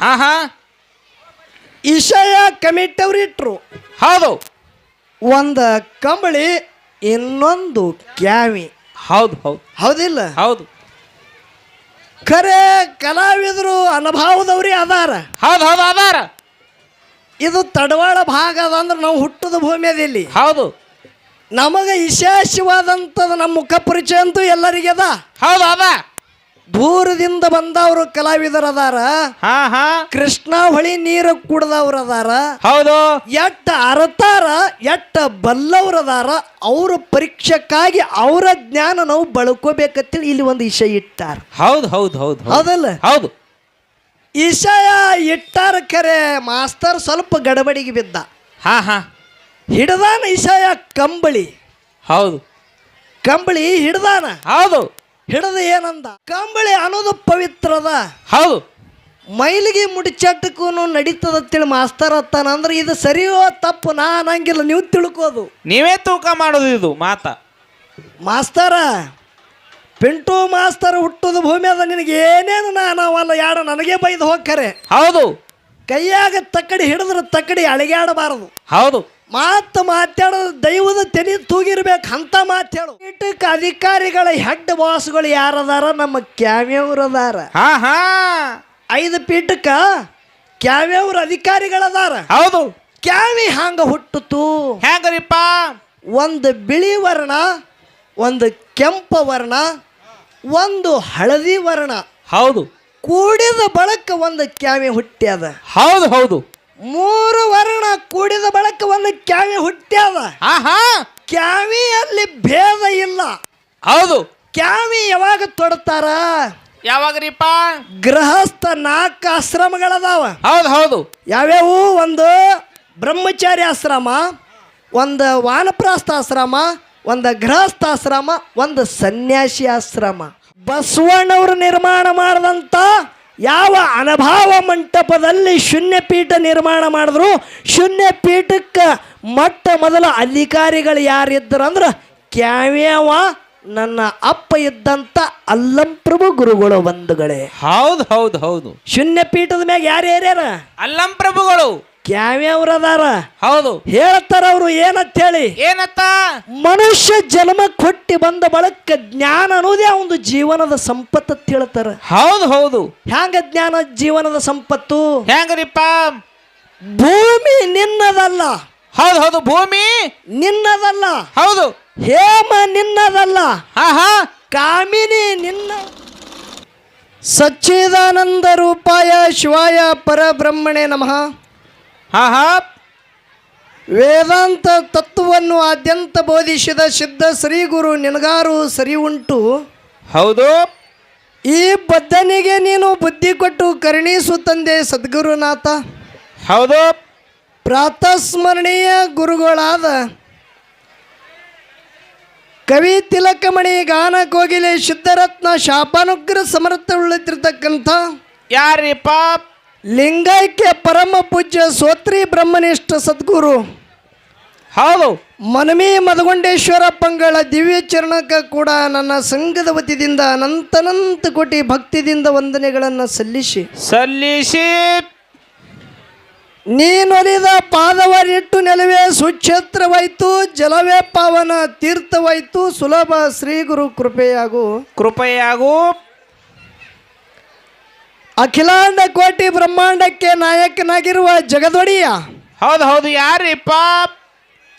ಆಹಾ. ಇಶಯ ಕಮಿಟ್ ಅವ್ರು ಇಟ್ರು. ಹೌದು. ಒಂದು ಕಂಬಳಿ ಇನ್ನೊಂದು ಕ್ಯಾವಿ. ಹೌದು ಹೌದು. ಹೌದಿಲ್ಲ? ಹೌದು. ಖರೆ ಕಲಾವಿದರು ಅನುಭವದವ್ರಿ ಅದಾರ. ಹೌದು ಹೌದು ಅದಾರ. ಇದು ತಡವಾಳ ಭಾಗ ಅದ ಅಂದ್ರೆ ನಾವು ಹುಟ್ಟದ ಭೂಮಿ ಅದಿಲ್ಲಿ ಹೌದು. ನಮಗೆ ವಿಶೇಷವಾದಂಥದ್ದು ನಮ್ಮ ಮುಖ ಪರಿಚಯ ಅಂತೂ ಎಲ್ಲರಿಗೆ ಅದ ಹೌದು ಅದ. ದೂರದಿಂದ ಬಂದವರು ಕಲಾವಿದರದಾರ. ಹಾ ಹಾ. ಕೃಷ್ಣ ಹೊಳಿ ನೀರು ಕುಡ್ದವ್ರು ಅದಾರ ಹೌದು. ಎಟ್ಟ ಅರತಾರ ಎಟ್ಟ ಬಲ್ಲವ್ರು ಅದಾರ ಅವ್ರ ಪರೀಕ್ಷಕ್ಕಾಗಿ ಅವರ ಜ್ಞಾನ ನಾವು ಬಳಕೋಬೇಕಂತೇಳಿ ಇಲ್ಲಿ ಒಂದು ವಿಷಯ ಇಟ್ಟಾರ. ಹೌದು ಹೌದು ಹೌದು ಹೌದು. ಹೌದಲ್ಲ? ಹೌದು. ವಿಷಯ ಇಟ್ಟಾರ ಕರೆ ಮಾಸ್ತರ್ ಸ್ವಲ್ಪ ಗಡಬಡಿಗೆ ಬಿದ್ದ. ಹಾ ಹಾ. ಹಿಡ್ದಾನ ವಿಷಯ ಕಂಬಳಿ. ಹೌದು. ಕಂಬಳಿ ಹಿಡ್ದಾನ. ಹೌದು. ಹಿಡ್ದ ಏನಂದ? ಕಂಬಳಿ ಅನ್ನೋದು ಪವಿತ್ರದ. ಹೌದು. ಮೈಲಿಗೆ ಮುಡಿಚಟ್ಟಕ್ಕೂ ನಡೀತದ ತಿಳಿ ಮಾಸ್ತರ್ ಅಂದ್ರೆ ಇದು ಸರಿಯೋ ತಪ್ಪು? ನಾ ಅನ್ನಂಗಿಲ್ಲ. ನೀವು ತಿಳ್ಕೋದು. ನೀವೇ ತೂಕ ಮಾಡೋದು ಇದು ಮಾತ. ಮಾಸ್ತರ ಪಿಂಟು ಮಾಸ್ತರ್ ಹುಟ್ಟುದು ಭೂಮಿ ಅದ ನಿನಗೆ ಏನೇನು ನಾವಲ್ಲ ಯಾಡ ನನಗೆ ಬೈದು ಹೋಗ್ಕರೆ. ಹೌದು. ಕೈಯಾಗ ತಕ್ಕಡಿ ಹಿಡಿದ್ರೆ ತಕ್ಕಡಿ ಅಳಿಗಾಡಬಾರದು. ಹೌದು. ಮಾತು ಮಾತಾಡೋದು ದೈವದ ತೆನಿ ತೂಗಿರ್ಬೇಕು ಅಂತ ಮಾತಾಡು ಪೀಠಕ್ಕೆ ಅಧಿಕಾರಿಗಳ ಹೆಡ್ ಬಾಸ್ಗಳು ಯಾರದಾರ? ನಮ್ಮ ಕ್ಯಾವ್ಯವ್ರು ಅದಾರ. ಹಾ ಹಾ. ಐದು ಪೀಠಕ್ಕೆ ಕ್ಯಾವ್ಯವ್ರ ಅಧಿಕಾರಿಗಳದಾರ. ಹೌದು. ಕ್ಯಾವಿ ಹಾಂಗ ಹುಟ್ಟಿತು ಹೆಂಗ್ರಿಪ್ಪ ಒಂದು ಬಿಳಿ ವರ್ಣ ಒಂದು ಕೆಂಪ ವರ್ಣ ಒಂದು ಹಳದಿ ವರ್ಣ. ಹೌದು. ಕೂಡಿದ ಬಳಕ ಒಂದು ಕ್ಯಾವಿ ಹುಟ್ಟ್ಯಾದ. ಹೌದು ಹೌದು. ಮೂರು ವರ್ಣ ಕೂಡಿದ ಬಳಕ ಒಂದು ಕ್ಯಾವಿ ಹುಟ್ಟ್ಯಾದ ಆಹಾ! ಕ್ಯಾವಿಯಲ್ಲಿ ಭೇದ ಇಲ್ಲ. ಹೌದು. ಕ್ಯಾವಿ ಯಾವಾಗ ತೊಡ್ತಾರ? ಯಾವಾಗ್ರಿಪ್ಪ? ಗೃಹಸ್ಥ ನಾಲ್ಕು ಆಶ್ರಮಗಳದಾವ. ಹೌದು ಹೌದು. ಯಾವ್ಯಾವು? ಒಂದು ಬ್ರಹ್ಮಚಾರಿ ಆಶ್ರಮ ಒಂದು ವಾನಪ್ರಾಸ್ಥ ಆಶ್ರಮ ಒಂದು ಗೃಹಸ್ಥಾಶ್ರಮ ಒಂದು ಸನ್ಯಾಸಿ ಆಶ್ರಮ. ಬಸವಣ್ಣವರು ನಿರ್ಮಾಣ ಮಾಡಿದಂಥ ಯಾವ ಅನಭಾವ ಮಂಟಪದಲ್ಲಿ ಶೂನ್ಯ ಪೀಠ ನಿರ್ಮಾಣ ಮಾಡಿದ್ರು? ಶೂನ್ಯ ಪೀಠಕ್ಕೆ ಮೊಟ್ಟ ಮೊದಲ ಅಧಿಕಾರಿಗಳು ಯಾರಿದ್ದರು ಅಂದ್ರೆ ಕ್ಯಾವ್ಯಾವ ನನ್ನ ಅಪ್ಪ ಇದ್ದಂಥ ಅಲ್ಲಂಪ್ರಭು ಗುರುಗಳು ಬಂಧುಗಳೇ. ಹೌದು ಹೌದು ಹೌದು. ಶೂನ್ಯ ಪೀಠದ ಮ್ಯಾಗ ಯಾರು ಯಾರ್ಯಾರ ಕ್ಯಾವ್ಯವ್ರು ಅದಾರ ಹೌದು. ಹೇಳ್ತಾರ ಅವರು ಏನಂತ ಹೇಳಿ ಏನತ್ತ? ಮನುಷ್ಯ ಜನ್ಮ ಕೊಟ್ಟಿ ಬಂದ ಬಳಕ ಜ್ಞಾನ ಅನ್ನೋದೇ ಒಂದು ಜೀವನದ ಸಂಪತ್ತು ಅಂತ ಹೇಳ್ತಾರ. ಹೌದು ಹೌದು. ಹ್ಯಾಂಗ ಜ್ಞಾನ ಜೀವನದ ಸಂಪತ್ತು? ಹೆಂಗ್ರಿಪ್ಪ ಭೂಮಿ ನಿನ್ನದಲ್ಲ. ಹೌದು ಹೌದು. ಭೂಮಿ? ನಿನ್ನದಲ್ಲ. ಹೌದು. ಹೇಮ ನಿನ್ನದಲ್ಲ. ಹಾ ಹಾ. ಕಾಮಿನಿ ನಿನ್ನ. ಸಚ್ಚಿದಾನಂದ ರೂಪಾಯ ಶಿವಾಯ ಪರಬ್ರಹ್ಮಣೆ ನಮಃ. ಹಾ ಹಾ. ವೇದಾಂತ ತತ್ವವನ್ನು ಆದ್ಯಂತ ಬೋಧಿಸಿದ ಸಿದ್ಧ ಶ್ರೀ ಗುರು ನಿನಗಾರು ಸರಿ ಉಂಟು. ಹೌದು. ಈ ಬದ್ಧನಿಗೆ ನೀನು ಬುದ್ಧಿ ಕೊಟ್ಟು ಕರುಣಿಸು ತಂದೆ ಸದ್ಗುರುನಾಥ. ಹೌದು. ಪ್ರಾತಸ್ಮರಣೀಯ ಗುರುಗಳಾದ ಕವಿ ತಿಲಕಮಣಿ ಗಾನ ಕೋಗಿಲೆ ಶುದ್ಧರತ್ನ ಶಾಪಾನುಗ್ರ ಸಮರ್ಥ ಉಳಿತಿರ್ತಕ್ಕಂಥ ಯಾರಿಪ್ಪ ಲಿಂಗೈಕ್ಯ ಪರಮ ಪೂಜ್ಯ ಸೋತ್ರಿ ಬ್ರಹ್ಮನಿಷ್ಠ ಸದ್ಗುರು. ಹೌದು. ಮನಮಿ ಮದಗೊಂಡೇಶ್ವರ ಪಂಗಳ ದಿವ್ಯ ಚರಣಕ್ಕೆ ಕೂಡ ನನ್ನ ಸಂಘದ ವತಿಯಿಂದ ಅನಂತನಂತ ಕೋಟಿ ಭಕ್ತಿದಿಂದ ವಂದನೆಗಳನ್ನು ಸಲ್ಲಿಸಿ. ಸಲ್ಲಿಸಿ. ನೀನೊಲಿದ ಪಾದವರಿಟ್ಟು ನೆಲವೇ ಸುಕ್ಷೇತ್ರವಾಯಿತು ಜಲವೇ ಪಾವನ ತೀರ್ಥವಾಯಿತು ಸುಲಭ ಶ್ರೀ ಗುರು ಕೃಪೆಯಾಗು. ಕೃಪೆಯಾಗು. ಅಖಿಲಾಂಡ ಕೋಟಿ ಬ್ರಹ್ಮಾಂಡಕ್ಕೆ ನಾಯಕನಾಗಿರುವ ಜಗದೊಡೆಯ ಹೌದು ಹೌದು ಯಾರಿಪ್ಪ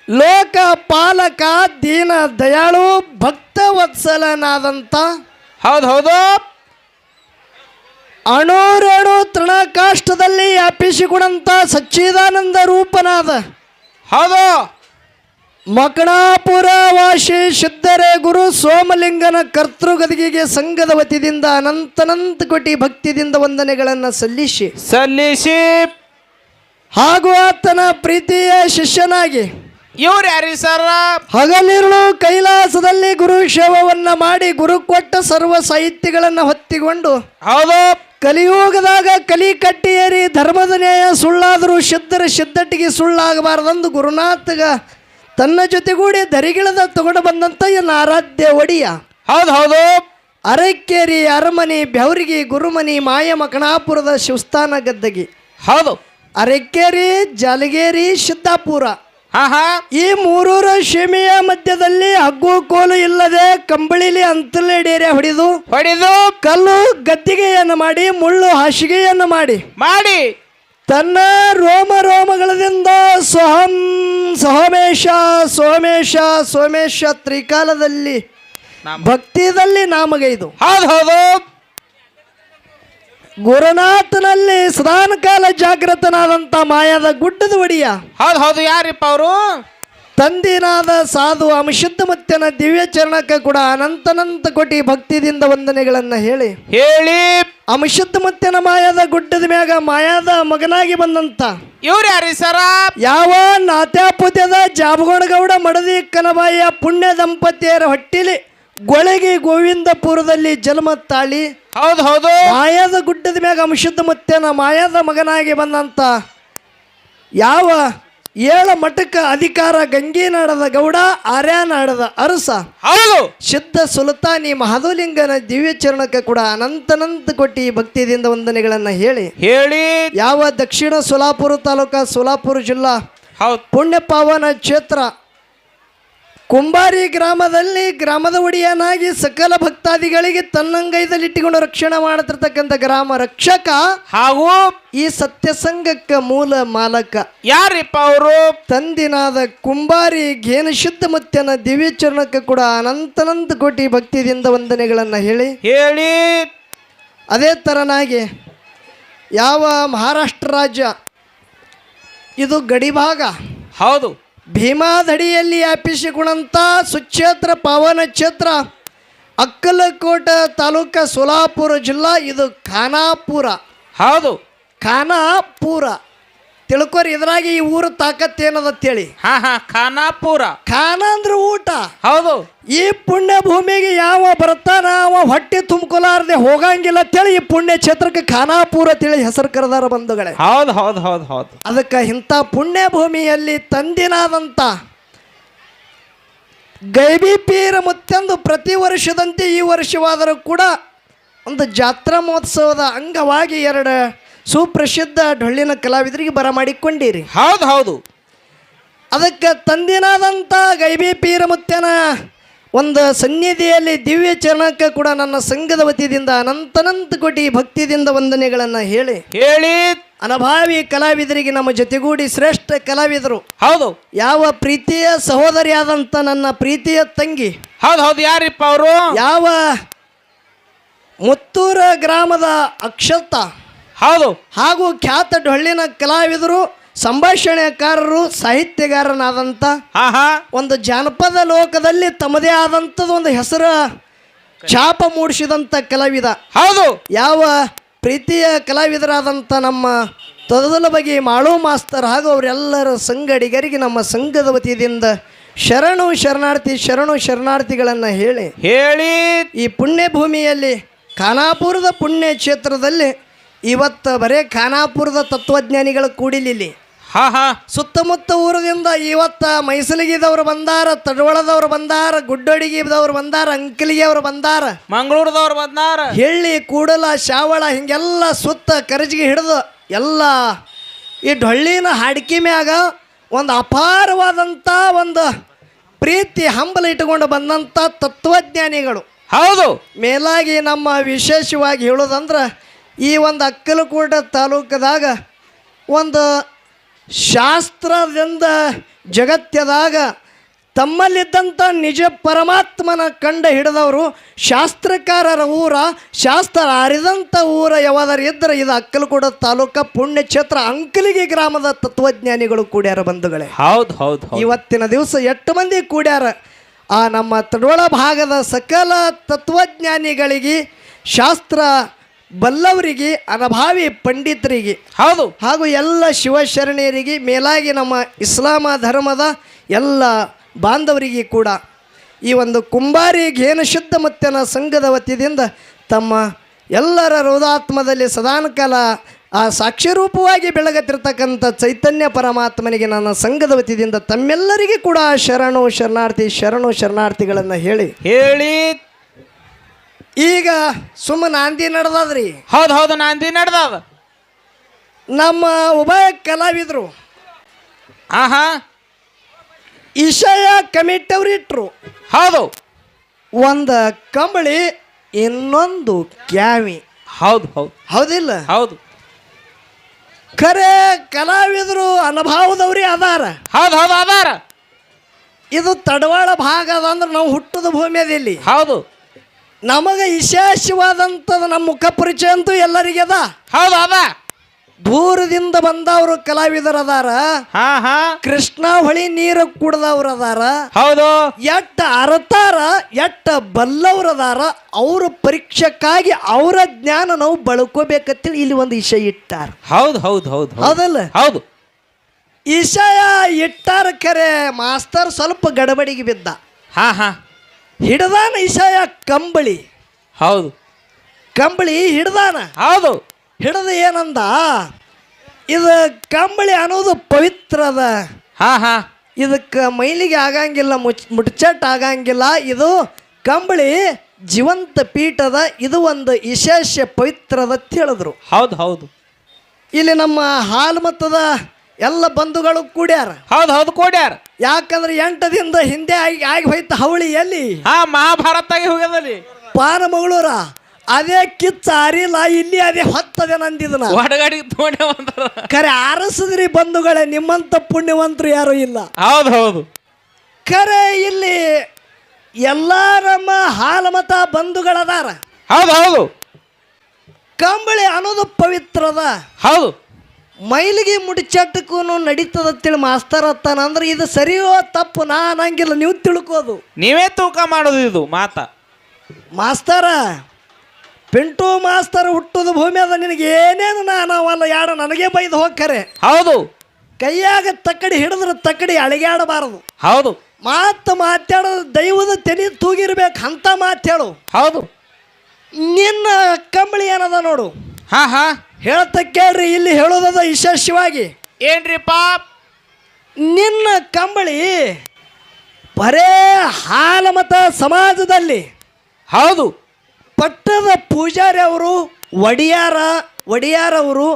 ಲೋಕ ಪಾಲಕ ದೀನ ದಯಾಳು ಭಕ್ತ ವತ್ಸಲನಾದಂಥ ಹೌದು ಹೌದು. ಅಣುರೇಣು ತೃಣಕಾಷ್ಟದಲ್ಲಿ ಅಪ್ಪಿಸಿಕೊಂಡಂತ ಸಚ್ಚಿದಾನಂದ ರೂಪನಾದ ಹೌದು. ಮಕಣಾಪುರ ವಾಸಿ ಸಿದ್ಧರೇ ಗುರು ಸೋಮಲಿಂಗನ ಕರ್ತೃಗದಿಗೆ ಸಂಘದ ವತಿಯಿಂದ ಅನಂತನಂತ ಕೋಟಿ ಭಕ್ತಿದಿಂದ ವಂದನೆಗಳನ್ನು ಸಲ್ಲಿಸಿ. ಸಲ್ಲಿಸಿ. ಹಾಗೂ ಆತನ ಪ್ರೀತಿಯ ಶಿಷ್ಯನಾಗಿ ಇವ್ರು ಯಾರಿ ಸರ್? ಹಗಲಿರುಳು ಕೈಲಾಸದಲ್ಲಿ ಗುರು ಶವವನ್ನ ಮಾಡಿ ಗುರು ಕೊಟ್ಟ ಸರ್ವ ಸಾಹಿತ್ಯಗಳನ್ನು ಹೊತ್ತಿಕೊಂಡು ಹೌದು. ಕಲಿಯುಗದಾಗ ಕಲಿ ಕಟ್ಟಿಯೇರಿ ಧರ್ಮದ ನ್ಯಾಯ ಸುಳ್ಳಾದರೂ ಸಿದ್ಧರ ಶುದ್ಧಟ್ಟಿಗೆ ಸುಳ್ಳಾಗಬಾರದಂದು ಗುರುನಾಥಗ ತನ್ನ ಜೊತೆಗೂಡಿ ದರಿಗಿಳದ ತಗೊಂಡು ಬಂದಂಥ ಎನ್ನ ಆರಾಧ್ಯ ಒಡಿಯ. ಹೌದು ಹೌದು. ಅರಕೇರಿ ಅರಮನಿ ಬೆವರಿಗೆ ಗುರುಮನಿ ಮಾಯಮ ಕಣಾಪುರದ ಶಿವಸ್ಥಾನ ಗದ್ದಗಿ. ಹೌದು. ಅರಕೇರಿ ಜಾಲಗೇರಿ ಸಿದ್ದಾಪುರ. ಈ ಮೂರೂರ ಸೀಮೆಯ ಮಧ್ಯದಲ್ಲಿ ಹಗ್ಗು ಕೋಲು ಇಲ್ಲದೆ ಕಂಬಳಿಲಿ ಅಂತಲೇ ಡೇರೆ ಹೊಡೆದು ಹೊಡೆದು ಕಲ್ಲು ಗದ್ದಿಗೆಯನ್ನು ಮಾಡಿ ಮುಳ್ಳು ಹಾಸಿಗೆಯನ್ನು ಮಾಡಿ. ಮಾಡಿ. ತನ್ನ ರೋಮ ರೋಮಗಳಿಂದ ಸೋಹಂ ಸೋಮೇಶ ಸೋಮೇಶ ಸೋಮೇಶ ತ್ರಿಕಾಲದಲ್ಲಿ ಭಕ್ತಿದಲ್ಲಿ ನಾಮಗೈದು. ಹೌದು ಹೌದು. ಗುರುನಾಥನಲ್ಲಿ ಸದಾನಕಾಲ ಜಾಗೃತನಾದಂಥ ಮಾಯಾದ ಗುಡ್ಡದ ಒಡಿಯ. ಹೌದು ಹೌದು. ಯಾರಿಪ್ಪ ಅವರು? ತಂದಿನಾದ ಸಾಧು ಅಂಶುದ್ಧ ಮತ್ತೆನ ದಿವ್ಯ ಚರಣಕ್ಕೆ ಕೂಡ ಅನಂತನಂತ ಕೋಟಿ ಭಕ್ತಿದಿಂದ ವಂದನೆಗಳನ್ನು ಹೇಳಿ. ಹೇಳಿ. ಅಂಶುದ್ಧ ಮತ್ತೆನ ಮಾಯಾದ ಗುಡ್ಡದ ಮ್ಯಾಗ ಮಾಯಾದ ಮಗನಾಗಿ ಬಂದಂತ. ಇವ್ರು ಯಾರಿ ಸರ? ಯಾವ ನಾತ್ಯಾಪುತ್ಯದ ಜಾಬಗೋಣಗೌಡ ಮಡದಿ ಕನಬಾಯಿಯ ಪುಣ್ಯ ದಂಪತಿಯರ ಹೊಟ್ಟಿಲಿ ಗೊಳಗಿ ಗೋವಿಂದಪುರದಲ್ಲಿ ಜನ್ಮ ತಾಳಿ. ಹೌದು ಹೌದು. ಮಾಯಾದ ಗುಡ್ಡದ ಮ್ಯಾಗ ಅಂಶುದ್ಧ ಮತ್ತೆನ ಮಾಯಾದ ಮಗನಾಗಿ ಬಂದಂತ. ಯಾವ ಏಳ ಮಠಕ್ಕೆ ಅಧಿಕಾರ ಗಂಗೀನಾಡದ ಗೌಡ ಆರ್ಯಾನಾಡದ ಅರಸ. ಹೌದು. ಶುದ್ಧ ಸುಲ್ತಾನಿ ಮಹಾದಲಿಂಗನ ದಿವ್ಯ ಚರಣಕ್ಕೆ ಕೂಡ ಅನಂತನಂತ ಕೊಟ್ಟಿ ಭಕ್ತಿಯಿಂದ ವಂದನೆಗಳನ್ನು ಹೇಳಿ. ಹೇಳಿ. ಯಾವ ದಕ್ಷಿಣ ಸೋಲಾಪುರ ತಾಲೂಕ ಸೋಲಾಪುರ ಜಿಲ್ಲಾ ಹೌದು. ಪುಣ್ಯ ಪಾವನ ಕ್ಷೇತ್ರ ಕುಂಬಾರಿ ಗ್ರಾಮದಲ್ಲಿ ಗ್ರಾಮದ ಒಡೆಯನಾಗಿ ಸಕಲ ಭಕ್ತಾದಿಗಳಿಗೆ ತನ್ನಂಗೈದಲ್ಲಿಟ್ಟುಕೊಂಡು ರಕ್ಷಣೆ ಮಾಡತಿರ್ತಕ್ಕಂಥ ಗ್ರಾಮ ರಕ್ಷಕ ಹಾಗೂ ಈ ಸತ್ಯಸಂಗಕ್ಕೆ ಮೂಲ ಮಾಲಕ. ಯಾರಿಪ್ಪ ಅವರು? ತಂದಿನಾದ ಕುಂಬಾರಿ ಘೇನ ಶುದ್ಧ ಮುತ್ಯನ ದಿವ್ಯ ಚರಣಕ್ಕೆ ಕೂಡ ಅನಂತನಂತ ಕೋಟಿ ಭಕ್ತಿದಿಂದ ವಂದನೆಗಳನ್ನು ಹೇಳಿ. ಹೇಳಿ. ಅದೇ ಥರನಾಗಿ ಯಾವ ಮಹಾರಾಷ್ಟ್ರ ರಾಜ್ಯ ಇದು ಗಡಿಭಾಗ. ಹೌದು. ಭೀಮಾದಡಿಯಲ್ಲಿ ವ್ಯಾಪಿಸಿಕೊಂಡಂಥ ಸುಕ್ಷೇತ್ರ ಪಾವನ ಕ್ಷೇತ್ರ ಅಕ್ಕಲಕೋಟ ತಾಲೂಕ ಸೋಲಾಪುರ ಜಿಲ್ಲಾ ಇದು ಖಾನಾಪುರ. ಹೌದು. ಖಾನಾಪುರ. ತಿಳ್ಕೊರಿ ಇದ್ರಾಗ ಈ ಊರ ತಾಕತ್ತೇನದತ್ತೇಳಿ ಹಾ ಹಾ ಖಾನಾಪುರ. ಖಾನ ಅಂದ್ರೆ ಊಟ. ಹೌದು. ಈ ಪುಣ್ಯ ಭೂಮಿಗೆ ಯಾವ ಬರ್ತಾನ ಅವ ಹೊಟ್ಟೆ ತುಂಬ್ಕೊಲಾರ್ದೆ ಹೋಗಂಗಿಲ್ಲ ಅಂತೇಳಿ ಈ ಪುಣ್ಯ ಕ್ಷೇತ್ರಕ್ಕೆ ಖಾನಾಪುರ ತಿಳಿ ಹೆಸರು ಕರೆದಾರ ಬಂಧುಗಳೇ. ಹೌದು ಹೌದು ಹೌದು ಹೌದು. ಅದಕ್ಕೆ ಇಂಥ ಪುಣ್ಯ ಭೂಮಿಯಲ್ಲಿ ತಂದಿನಾದಂಥ ಗೈಬಿ ಪೀರ ಮುತ್ತೆಂದು ಪ್ರತಿ ವರ್ಷದಂತೆ ಈ ವರ್ಷವಾದರೂ ಕೂಡ ಒಂದು ಜಾತ್ರಾ ಮಹೋತ್ಸವದ ಅಂಗವಾಗಿ ಎರಡು ಸುಪ್ರಸಿದ್ಧ ಡೊಳ್ಳಿನ ಕಲಾವಿದರಿಗೆ ಬರಮಾಡಿಕೊಂಡಿರಿ ಹೌದು ಹೌದು. ಅದಕ್ಕೆ ತಂದಿನಾದಂಥ ಗೈಬಿ ಪೀರ ಮುತ್ಯನ ಒಂದು ಸನ್ನಿಧಿಯಲ್ಲಿ ದಿವ್ಯ ಚರಣಕ್ಕೆ ಕೂಡ ನನ್ನ ಸಂಘದ ವತಿಯಿಂದ ಅನಂತನಂತ ಕೋಟಿ ಭಕ್ತಿದಿಂದ ವಂದನೆಗಳನ್ನು ಹೇಳಿ. ಹೇಳಿ. ಅನಭಾವಿ ಕಲಾವಿದರಿಗೆ ನಮ್ಮ ಜೊತೆಗೂಡಿ ಶ್ರೇಷ್ಠ ಕಲಾವಿದರು. ಹೌದು. ಯಾವ ಪ್ರೀತಿಯ ಸಹೋದರಿಯಾದಂಥ ನನ್ನ ಪ್ರೀತಿಯ ತಂಗಿ. ಹೌದು ಹೌದು. ಯಾರಿಪ್ಪ ಅವರು? ಯಾವ ಮುತ್ತೂರ ಗ್ರಾಮದ ಅಕ್ಷತ. ಹೌದು. ಹಾಗೂ ಖ್ಯಾತ ಡೊಳ್ಳಿನ ಕಲಾವಿದರು ಸಂಭಾಷಣೆಕಾರರು ಸಾಹಿತ್ಯಗಾರನಾದಂಥ ಒಂದು ಜಾನಪದ ಲೋಕದಲ್ಲಿ ತಮ್ಮದೇ ಆದಂತದ ಒಂದು ಹೆಸರು ಛಾಪ ಮೂಡಿಸಿದಂಥ ಕಲಾವಿದ. ಹೌದು. ಯಾವ ಪ್ರೀತಿಯ ಕಲಾವಿದರಾದಂಥ ನಮ್ಮ ತೊದಲ ಬಗ್ಗೆ ಮಾಳು ಮಾಸ್ತರ್ ಹಾಗೂ ಅವರೆಲ್ಲರ ಸಂಗಡಿಗರಿಗೆ ನಮ್ಮ ಸಂಘದ ವತಿಯಿಂದ ಶರಣು ಶರಣಾರ್ಥಿ ಶರಣು ಶರಣಾರ್ಥಿಗಳನ್ನು ಹೇಳಿ ಹೇಳಿ. ಈ ಪುಣ್ಯ ಭೂಮಿಯಲ್ಲಿ ಖಾನಾಪುರದ ಪುಣ್ಯ ಕ್ಷೇತ್ರದಲ್ಲಿ ಇವತ್ತು ಬರೇ ಖಾನಾಪುರದ ತತ್ವಜ್ಞಾನಿಗಳು ಕೂಡಿಲಿಲ್ಲಿ. ಹಾ ಹಾ. ಸುತ್ತಮುತ್ತ ಊರದಿಂದ ಇವತ್ತ ಮೈಸಲಿಗಿದವ್ರು ಬಂದಾರ ತಡವಳದವ್ರು ಬಂದಾರ ಗುಡ್ಡೊಡಿಗಿದವ್ರು ಬಂದಾರ ಅಂಕಲಿಗೆ ಅವ್ರು ಬಂದಾರ. ಮಂಗಳೂರದವ್ರು ಬಂದಾರ. ಹೆಳ್ಳಿ ಕೂಡಲ ಶಾವಳ ಹಿಂಗೆಲ್ಲ ಸುತ್ತ ಕರಜಿಗೆ ಹಿಡಿದು ಎಲ್ಲ ಈ ಡೊಳ್ಳಿನ ಹಾಡಿಕೆ ಮ್ಯಾಗ ಒಂದು ಅಪಾರವಾದಂಥ ಒಂದು ಪ್ರೀತಿ ಹಂಬಲ ಇಟ್ಟುಕೊಂಡು ಬಂದಂಥ ತತ್ವಜ್ಞಾನಿಗಳು. ಹೌದು. ಮೇಲಾಗಿ ನಮ್ಮ ವಿಶೇಷವಾಗಿ ಹೇಳೋದಂದ್ರೆ ಈ ಒಂದು ಅಕ್ಕಲಕೋಟ ತಾಲೂಕದಾಗ ಒಂದು ಶಾಸ್ತ್ರದಿಂದ ಜಗತ್ತದಾಗ ತಮ್ಮಲ್ಲಿದ್ದಂಥ ನಿಜ ಪರಮಾತ್ಮನ ಕಂಡ ಹಿಡಿದವರು ಶಾಸ್ತ್ರಕಾರರ ಊರ ಶಾಸ್ತ್ರ ಅರಿದಂಥ ಊರ ಯಾವಾದರೂ ಇದ್ದರೆ ಇದು ಅಕ್ಕಲಕೋಟ ತಾಲೂಕ ಪುಣ್ಯಕ್ಷೇತ್ರ ಅಂಕಲಿಗೆ ಗ್ರಾಮದ ತತ್ವಜ್ಞಾನಿಗಳು ಕೂಡ್ಯಾರ ಬಂಧುಗಳೇ. ಹೌದು ಹೌದು ಹೌದು. ಇವತ್ತಿನ ದಿವಸ ಎಷ್ಟು ಮಂದಿ ಕೂಡ್ಯಾರ? ಆ ನಮ್ಮ ತಡೋಳ ಭಾಗದ ಸಕಲ ತತ್ವಜ್ಞಾನಿಗಳಿಗೆ ಶಾಸ್ತ್ರ ಬಲ್ಲವರಿಗೆ ಅನಭಾವಿ ಪಂಡಿತರಿಗೆ ಹೌದು. ಹಾಗೂ ಎಲ್ಲ ಶಿವಶರಣೆಯರಿಗೆ ಮೇಲಾಗಿ ನಮ್ಮ ಇಸ್ಲಾಮ ಧರ್ಮದ ಎಲ್ಲ ಬಾಂಧವರಿಗೆ ಕೂಡ ಈ ಒಂದು ಕುಂಬಾರಿ ಘೇನ ಶುದ್ಧ ಮುತ್ತನ ಸಂಘದ ವತಿಯಿಂದ ತಮ್ಮ ಎಲ್ಲರ ಹೃದಾತ್ಮದಲ್ಲಿ ಸದಾನಕಾಲ ಆ ಸಾಕ್ಷಿರೂಪವಾಗಿ ಬೆಳಗತ್ತಿರ್ತಕ್ಕಂಥ ಚೈತನ್ಯ ಪರಮಾತ್ಮನಿಗೆ ನನ್ನ ಸಂಘದ ವತಿಯಿಂದ ತಮ್ಮೆಲ್ಲರಿಗೆ ಕೂಡ ಶರಣು ಶರಣಾರ್ಥಿ ಶರಣು ಶರಣಾರ್ಥಿಗಳನ್ನು ಹೇಳಿ ಹೇಳಿ ಈಗ ಸುಮ್ಮ ನಾಂದಿ ನಡ್ದದ್ರಿ. ಹೌದು ಹೌದು ನಾಂದಿ ನಡ್ದದ. ನಮ್ಮ ಉಭಯ ಕಲಾವಿದರು. ಆಹಾ. ಈಶಯ ಇಶಯ ಕಮಿಟವ್ರು ಇಟ್ರು. ಹೌದು. ಒಂದು ಕಂಬಳಿ ಇನ್ನೊಂದು ಕ್ಯಾವಿ. ಹೌದು ಹೌದು. ಹೌದಿಲ್ಲ? ಹೌದು. ಖರೆ ಕಲಾವಿದರು ಅನುಭವದವ್ರಿ ಅದಾರ. ಹೌದು ಹೌದು ಅದಾರ. ಇದು ತಡವಾಳ ಭಾಗ ಅದ ಅಂದ್ರೆ ನಾವು ಹುಟ್ಟದ ಭೂಮಿಯಲ್ಲಿ ಹೌದು. ನಮಗೆ ವಿಶೇಷವಾದಂಥದ್ದು ನಮ್ಮ ಮುಖ ಪರಿಚಯ ಅಂತೂ ಎಲ್ಲರಿಗೆ ಅದ. ಹೌದು ಅದ. ದೂರದಿಂದ ಬಂದವರು ಕಲಾವಿದರು ಅದಾರ ಹಾ ಹಾ. ಕೃಷ್ಣ ಹೊಳಿ ನೀರು ಕುಡ್ದವ್ರು ಅದಾರ ಹೌದು. ಎಟ್ಟ ಅರತಾರ ಎಟ್ಟ ಬಲ್ಲವ್ರು ಅದಾರ ಅವ್ರ ಪರೀಕ್ಷಕ್ಕಾಗಿ ಅವರ ಜ್ಞಾನ ನಾವು ಬಳಕೋಬೇಕಂತೇಳಿ ಇಲ್ಲಿ ಒಂದು ವಿಷಯ ಇಟ್ಟಾರ. ಹೌದು ಹೌದು ಹೌದು ಹೌದು. ಹೌದಲ್ಲ? ಹೌದು. ವಿಷಯ ಇಟ್ಟಾರ ಕರೆ ಮಾಸ್ತರ್ ಸ್ವಲ್ಪ ಗಡಬಡಿಗೆ ಬಿದ್ದ. ಹಾ ಹಾ. ಹಿಡ್ದಾನ ಇಶಾಯ ಕಂಬಳಿ. ಹೌದು. ಕಂಬಳಿ ಹಿಡ್ದಾನ. ಹೌದು. ಹಿಡದ ಏನಂದ? ಇದು ಕಂಬಳಿ ಅನ್ನೋದು ಪವಿತ್ರದ ಹಾ ಹಾ. ಇದಕ್ಕೆ ಮೈಲಿಗೆ ಆಗಂಗಿಲ್ಲ ಮುಚ್ ಮುಟ್ಚಟ್ ಆಗಂಗಿಲ್ಲ. ಇದು ಕಂಬಳಿ ಜೀವಂತ ಪೀಠದ ಇದು ಒಂದು ವಿಶೇಷ ಪವಿತ್ರದ ಅಂತ ಹೇಳಿದ್ರು. ಹೌದು ಹೌದು. ಇಲ್ಲಿ ನಮ್ಮ ಹಾಲು ಮತದ ಎಲ್ಲ ಬಂಧುಗಳು ಕೂಡ್ಯಾರ. ಹೌದು ಹೌದು ಕೂಡ್ಯಾರ. ಯಾಕಂದ್ರೆ ಎಂಟದಿಂದ ಹಿಂದೆ ಆಗಿ ಆಗಿ ಹೋಯ್ತು ಹವಳಿ ಎಲ್ಲಿ? ಹಾ ಮಹಾಭಾರತ ಹೋಗ್ಯದಲ್ಲಿ. ಪಾನಮಗಳೂರ ಅದೇ ಕಿಚ್ಚ ಅರಿಲ್ಲ ಇಲ್ಲಿ ಅದೇ ಹೊತ್ತದೆ ನಂದಿದನ. ಒಡಗಡಿ ಖರೆ ಆರಸಿದ್ರಿ ಬಂಧುಗಳೇ ನಿಮ್ಮಂತ ಪುಣ್ಯವಂತರು ಯಾರು ಇಲ್ಲ. ಹೌದು ಹೌದು. ಖರೆ ಇಲ್ಲಿ ಎಲ್ಲ ನಮ್ಮ ಹಾಲಮತ ಬಂಧುಗಳದಾರ. ಹೌದು ಹೌದು. ಕಂಬಳಿ ಅನ್ನೋದು ಪವಿತ್ರದ. ಹೌದು. ಮೈಲಿಗೆ ಮುಡಿಚಟ್ಟಕ್ಕೂ ನಡೀತದ ತಿಳಿ ಮಾಸ್ತರ್ ಅಂದ್ರೆ ಇದು ಸರಿಯೋ ತಪ್ಪು ನಾ ಅನ್ನಂಗಿಲ್ಲ ನೀವು ತಿಳ್ಕೋದು. ನೀವೇ ತೂಕ ಮಾಡೋದು ಇದು ಮಾತ. ಮಾಸ್ತರ ಪಿಂಟು ಮಾಸ್ತರ ಹುಟ್ಟುದು ಭೂಮಿ ಅದ ನಿನಗೆ ಏನೇನು ನಾನವಲ್ಲ ಯಾಡ ನನಗೆ ಬೈದು ಹೋಗ್ಕರೆ. ಹೌದು. ಕೈಯಾಗ ತಕ್ಕಡಿ ಹಿಡಿದ್ರೆ ತಕ್ಕಡಿ ಅಳಿಗಾಡಬಾರದು. ಹೌದು. ಮಾತು ಮಾತಾಡೋದು ದೈವದ ತೆನಿ ತೂಗಿರ್ಬೇಕು ಅಂತ ಮಾತೇಳು ಹೌದು. ನಿನ್ನ ಕಂಬಳಿ ಏನದ ನೋಡು. ಹಾ ಹಾ. ಹೇಳ್ತ ಕೇಳ್ರಿ ಇಲ್ಲಿ ಹೇಳೋದದ ವಿಶೇಷವಾಗಿ. ಏನ್ರಿ ಪಾಪ್? ನಿನ್ನ ಕಂಬಳಿ ಬರೇ ಹಾಲಮತ ಸಮಾಜದಲ್ಲಿ. ಹೌದು. ಪಟ್ಟದ ಪೂಜಾರಿ ಅವರು ಒಡಿಯಾರ ಒಡಿಯಾರವರು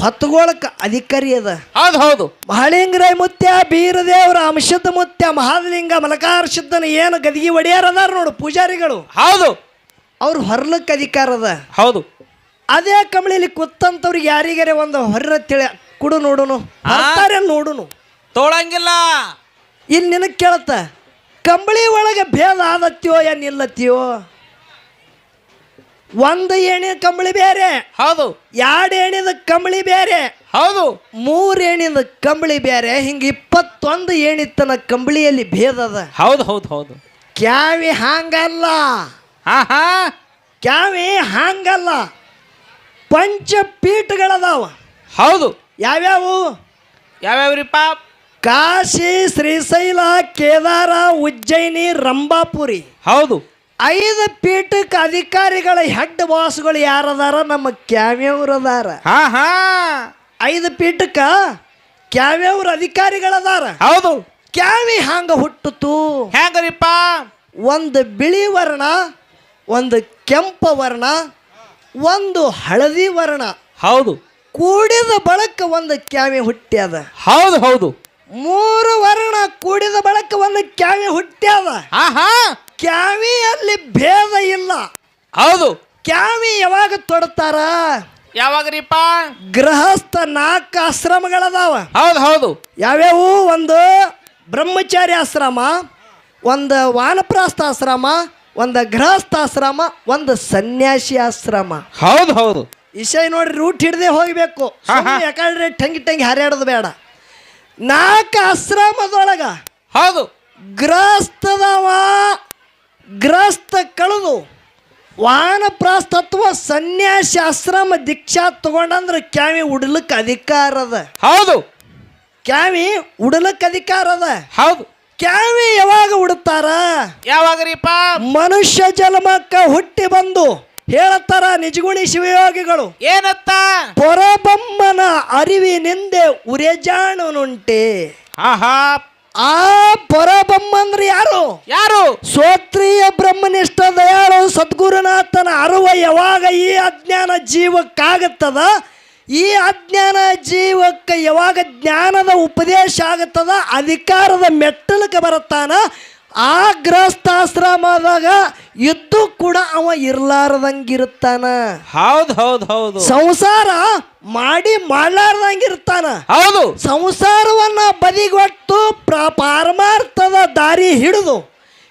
ಹೊತ್ತುಗೋಳಕ್ಕೆ ಅಧಿಕಾರಿ ಅದ. ಹೌದು ಹೌದು. ಮಹಾಲಿಂಗರಾಯ ಮುತ್ಯ ಬೀರದೇವರ ಅಂಶದ ಮುತ್ಯ ಮಹಾಲಿಂಗ ಮಲಕಾರ ಶುದ್ಧನ ಏನು ಗದಗಿ ಒಡಿಯಾರ ಅದಾರ ನೋಡು ಪೂಜಾರಿಗಳು. ಹೌದು. ಅವ್ರು ಹೊರ್ಲಕ್ಕೆ ಅಧಿಕಾರ ಅದ. ಹೌದು. ಅದೇ ಕಂಬಳಿಲಿ ಕೂತಂತವ್ರಿಗೆ ಯಾರಿಗಾರೆ ಒಂದು ಹೊರ ತಿಳಿ ಕುಡು ನೋಡುನು? ಬರ್ತಾರೆ ನೋಡುನು. ತೋಳಂಗಿಲ್ಲ. ಇಲ್ಲಿ ನಿನಗೆ ಕೇಳತ್ತ ಕಂಬಳಿ ಒಳಗೆ ಭೇದ ಆದತ್ಯೋ ಏನ್ ಇಲ್ಲತ್ತೀಯೋ ಒಂದು ಕಂಬಳಿ ಬೇರೆ ಹೌದು. ಎರಡು ಏಣಿದ ಕಂಬಳಿ ಬೇರೆ ಹೌದು. ಮೂರು ಏಣಿದ ಕಂಬಳಿ ಬೇರೆ ಹಿಂಗೆ ಇಪ್ಪತ್ತೊಂದು ಏಣಿತನ ಕಂಬಳಿಯಲ್ಲಿ ಭೇದ ಅದ. ಹೌದು ಹೌದು ಹೌದು. ಕ್ಯಾವಿ ಹಾಂಗಲ್ಲ. ಹಾ ಹಾ ಕ್ಯಾವಿ ಹಾಂಗಲ್ಲ. ಪಂಚಪೀಠಗಳದಾವ. ಹೌದು. ಯಾವ್ಯಾವು? ಯಾವ್ಯಾವ್ರಿಪ್ಪ? ಕಾಶಿ ಶ್ರೀಶೈಲ ಕೇದಾರ ಉಜ್ಜಯಿನಿ ರಂಭಾಪುರಿ. ಹೌದು. ಐದು ಪೀಠಕ್ಕೆ ಅಧಿಕಾರಿಗಳ ಹೆಡ್ ಬಾಸ್ಗಳು ಯಾರದಾರ? ನಮ್ಮ ಕ್ಯಾವ್ಯವ್ರದಾರ. ಹಾ ಹಾ. ಐದು ಪೀಠಕ್ಕ ಕ್ಯಾವ್ಯವ್ರ ಅಧಿಕಾರಿಗಳದಾರ. ಹೌದು. ಕ್ಯಾವಿ ಹಂಗ ಹುಟ್ಟಿತು ಹೆಂಗ್ರಿಪ್ಪ ಒಂದು ಬಿಳಿ ವರ್ಣ ಒಂದು ಕೆಂಪ ವರ್ಣ ಒಂದು ಹಳದಿ ವರ್ಣ. ಹೌದು. ಕೂಡಿದ ಬಳಕ ಒಂದು ಕ್ಯಾವಿ ಹುಟ್ಟ್ಯಾದ ಹೌದು ಹೌದು. ಮೂರು ವರ್ಣ ಕೂಡಿದ ಬಳಕ ಒಂದು ಕ್ಯಾವಿ ಹುಟ್ಟ್ಯಾದ ಆಹಾ. ಕ್ಯಾವಿ ಕ್ಯಾವಿಯಲ್ಲಿ ಭೇದ ಇಲ್ಲ. ಹೌದು. ಕ್ಯಾವಿ ಯಾವಾಗ ತೊಡ್ತಾರ? ಯಾವಾಗ್ರಿಪ್ಪ? ಗೃಹಸ್ಥ ನಾಲ್ಕು ಆಶ್ರಮಗಳದಾವ. ಹೌದು ಹೌದು. ಯಾವ್ಯಾವು? ಒಂದು ಬ್ರಹ್ಮಚಾರಿ ಆಶ್ರಮ ಒಂದು ವಾನಪ್ರಾಸ್ಥ ಆಶ್ರಮ ಒಂದು ಗೃಹಸ್ಥಾಶ್ರಮ ಒಂದು ಸನ್ಯಾಸಿ ಆಶ್ರಮ ಹೌದು ಹೌದು. ವಿಷಯ ನೋಡಿ ರೂಟ್ ಹಿಡ್ದೆ ಹೋಗ್ಬೇಕು. ಯಾಕಂದ್ರೆ ಟಂಗಿ ಟಂಗಿ ಹರಿಯಾಡೋದು ಬೇಡ. ನಾಲ್ಕು ಆಶ್ರಮದೊಳಗ ಹೌದು. ಗೃಹಸ್ಥದವ ಗೃಹಸ್ಥ ಕಳೆದು ವಾನಪ್ರಾಸ್ತತ್ವ ಸನ್ಯಾಸಿ ಆಶ್ರಮ ದೀಕ್ಷಾ ತಗೊಂಡಂದ್ರೆ ಕ್ಯಾವಿ ಉಡ್ಲಕ್ಕೆ ಅಧಿಕಾರ ಅದ ಹೌದು. ಕ್ಯಾವಿ ಉಡ್ಲಿಕ್ಕೆ ಅಧಿಕಾರ ಅದ ಹೌದು. ಕ್ಯಾವಿ ಯಾವಾಗ ಉಡುತ್ತಾರ ಯಾವಾಗ್ರಿಪ್ಪ? ಮನುಷ್ಯ ಜನ್ಮಕ್ಕ ಹುಟ್ಟಿ ಬಂದು ಹೇಳತ್ತಾರ ನಿಜಗುಣಿ ಶಿವಯೋಗಿಗಳು. ಏನತ್ತ? ಪೊರಬೊಮ್ಮನ ಅರಿವಿನಿಂದೆ ಉರೆಜಾಣನುಂಟೆ. ಆಹಾ. ಆ ಪರಬ್ರಹ್ಮಂದ್ರೆ ಯಾವಾಗ ಜ್ಞಾನದ ಉಪದೇಶ ಆಗುತ್ತದ ಅಧಿಕಾರದ ಮೆಟ್ಟಲಕ್ಕೆ ಬರುತ್ತಾನ ಆ ಗೃಹಸ್ಥಾಶ್ರಮದಾಗ ಇದ್ದು ಕೂಡ ಅವ ಇರ್ಲಾರ್ದಂಗಿರುತ್ತಾನ. ಹೌದು ಹೌದು ಹೌದು. ಸಂಸಾರ ಮಾಡಿ ಮಾಡ್ಲಾರ್ದಂಗಿರ್ತಾನ ಹೌದು. ಸಂಸಾರವನ್ನ ಬದಿಗೊಟ್ಟು ಪ್ರ ಪಾರಮಾರ್ಥದ ದಾರಿ ಹಿಡಿದು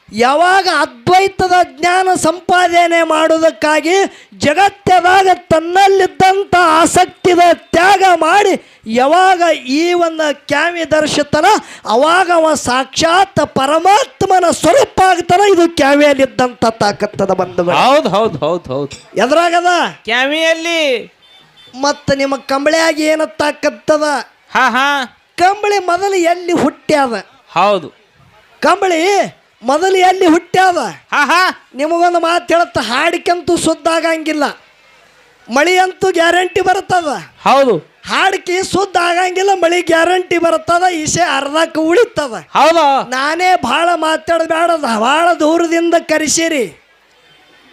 ಯಾವಾಗ ಅದ್ವೈತದ ಜ್ಞಾನ ಸಂಪಾದನೆ ಮಾಡುವುದಕ್ಕಾಗಿ ಜಗತ್ತದಾಗ ತನ್ನಲ್ಲಿದ್ದಂಥ ಆಸಕ್ತಿದ ತ್ಯಾಗ ಮಾಡಿ ಯಾವಾಗ ಈ ಒಂದು ಕ್ಯಾಮಿ ದರ್ಶತನ ಅವಾಗ ಅವ ಸಾಕ್ಷಾತ್ ಪರಮಾತ್ಮನ ಸ್ವರೂಪ ಆಗ್ತಾನ ಇದು ಕ್ಯಾವಿಯಲ್ಲಿದ್ದಂಥ ತಾಕತ್ತದ ಬಂದ ಹೌದು ಹೌದು ಹೌದು ಹೌದು. ಎದ್ರಾಗದ? ಕ್ಯಾವಿಯಲ್ಲಿ ಮತ್ತು ನಿಮ್ಮ ಕಂಬಳಿಯಾಗಿ ಏನ ತಾಕತ್ತದ? ಹಾ ಹಾ. ಕಂಬಳಿ ಮೊದಲು ಎಲ್ಲಿ ಹುಟ್ಟ್ಯಾದ? ಹೌದು. ಕಂಬಳಿ ಮೊದಲು ಎಲ್ಲಿ ಹುಟ್ಟ್ಯಾದ ಹಾ ಹಾ ನಿಮಗೊಂದು ಮಾತು ಹೇಳುತ್ತ ಹಾಡಿಕಂತೂ ಸುದ್ದಾಗಂಗಿಲ್ಲ. ಮಳಿ ಅಂತೂ ಗ್ಯಾರಂಟಿ ಬರುತ್ತದ. ಹೌದು. ಹಾಡಿಕೆ ಸುದ್ದ ಆಗಂಗಿಲ್ಲ ಮಳಿ ಗ್ಯಾರಂಟಿ ಬರುತ್ತದ ಈಸೆ ಅರ್ಧಕ್ಕೆ ಉಳಿತದ ಹೌದು. ನಾನೇ ಭಾಳ ಮಾತಾಡಬೇಡ ಭಾಳ ದೂರದಿಂದ ಕರೆಸಿರಿ.